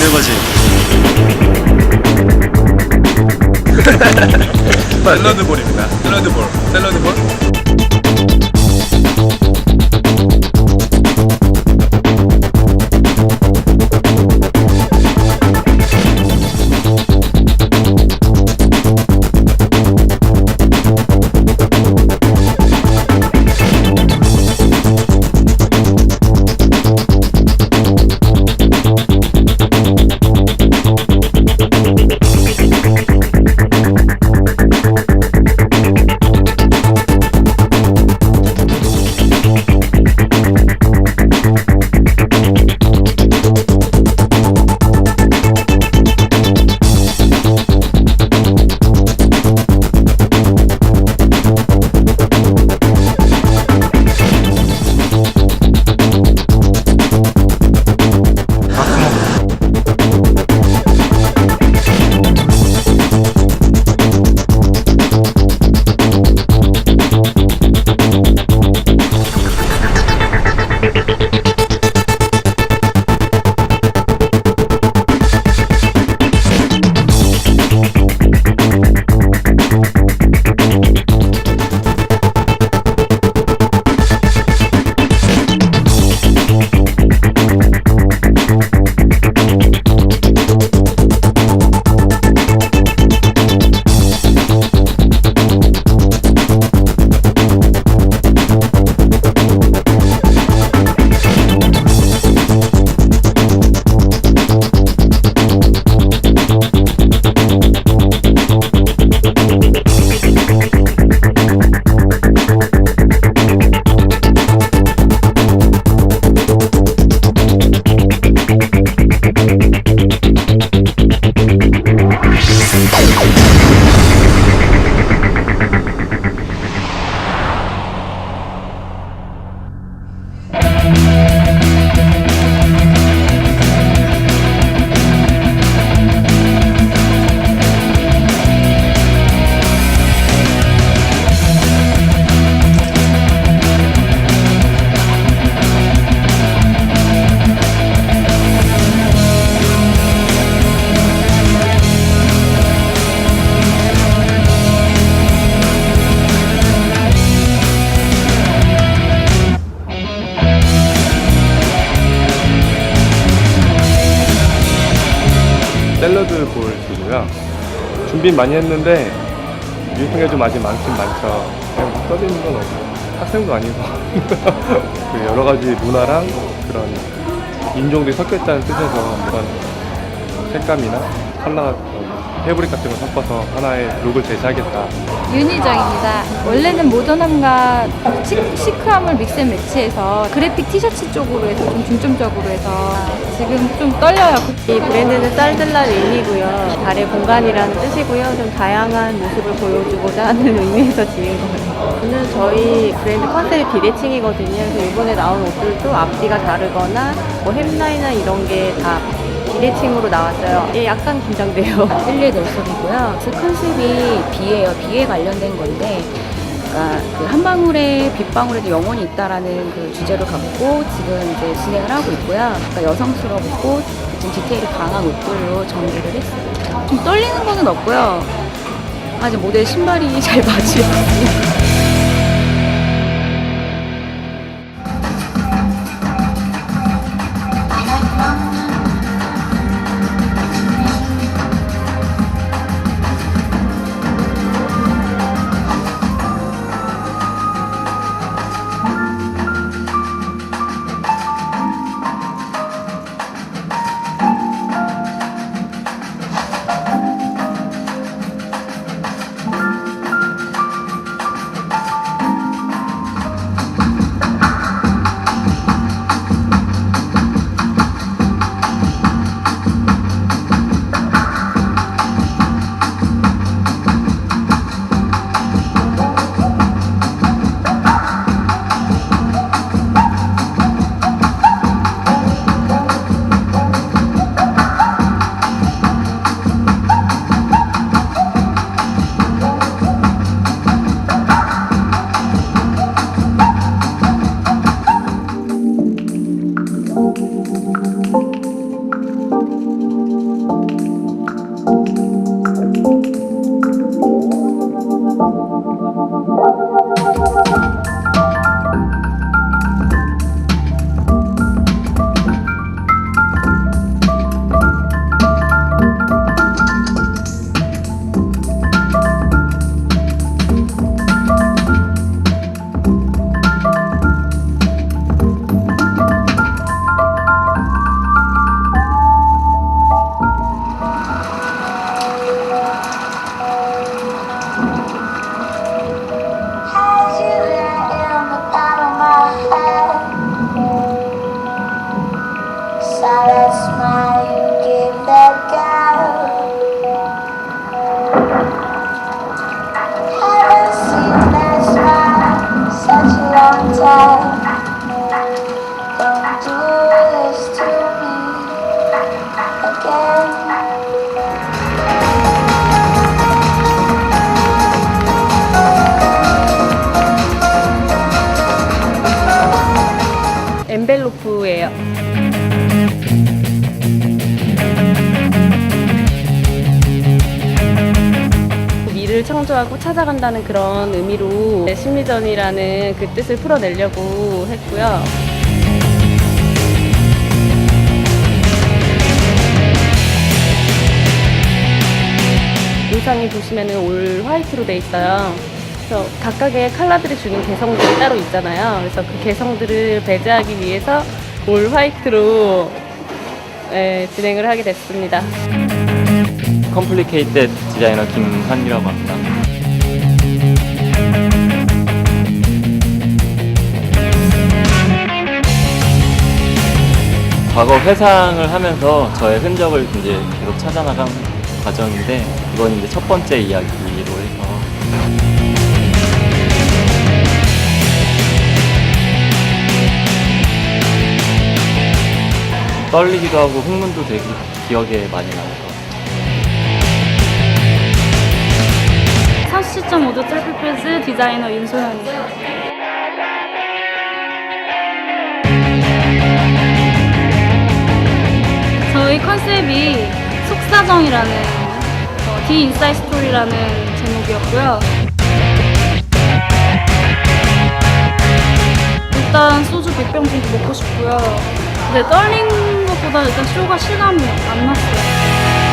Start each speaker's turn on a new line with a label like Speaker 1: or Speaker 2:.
Speaker 1: 그네 바지. 샐러드 볼입니다. 샐러드 볼. 샐러드 볼. 샐러드 볼이고요. 준비 많이 했는데 유통에 좀 아직 많긴 많죠. 그냥 막 써지는 건 없고 학생도 아니고 그 여러 가지 문화랑 그런 인종들이 섞여 있다는 뜻에서 그런 색감이나 컬러 패브릭 같은 걸 섞어서 하나의 룩을 제시하겠다.
Speaker 2: 윤희정입니다. 원래는 모던함과 시, 시크함을 믹스 앤 매치해서 그래픽 티셔츠 쪽으로 해서 좀 중점적으로 해서 지금 좀 떨려요.
Speaker 3: 이 브랜드는 쌀들라 윈이고요. 달의 공간이라는 뜻이고요. 좀 다양한 모습을 보여주고자 하는 의미에서 지은 거예요. 오늘 저희 브랜드 컨셉이 비대칭이거든요. 그래서 이번에 나온 옷들도 앞뒤가 다르거나 뭐 햄라인이나 이런 게 다 비대칭으로 나왔어요. 예, 약간 긴장돼요.
Speaker 4: 힐리 넬솔이고요. 그 컨셉이 비예요. 비에 관련된 건데, 그러니까 그 한 방울의 빗방울에도 영혼이 있다라는 그 주제를 갖고 지금 이제 진행을 하고 있고요. 그러니까 여성스럽고 좀 디테일이 강한 옷들로 전개를 했어요. 좀 떨리는 거는 없고요. 아직 모델 신발이 잘 맞지
Speaker 5: UF예요. 미를 창조하고 찾아간다는 그런 의미로 심리전이라는 그 뜻을 풀어내려고 했고요. 의상이 보시면은 올 화이트로 돼 있어요. 그래서 각각의 컬러들이 주는 개성들이 따로 있잖아요. 그래서 그 개성들을 배제하기 위해서 올 화이트로 예, 진행을 하게 됐습니다.
Speaker 6: 컴플리케이트 디자이너 김환이라고 합니다. 과거 회상을 하면서 저의 흔적을 이제 계속 찾아나간 과정인데 이건 이제 첫 번째 이야기로 해서 떨리기도 하고 흥분도 되게 기억에 많이 남아요.
Speaker 7: 40.5도 셀프필즈 디자이너 윤소연입니다. 저희 컨셉이 속사정이라는 어, 디 인사이 스토리라는 제목이었고요. 일단 소주 100병 정도 먹고 싶고요. 근데 떨린 것보다 일단 쇼가 실감이 안 났어요.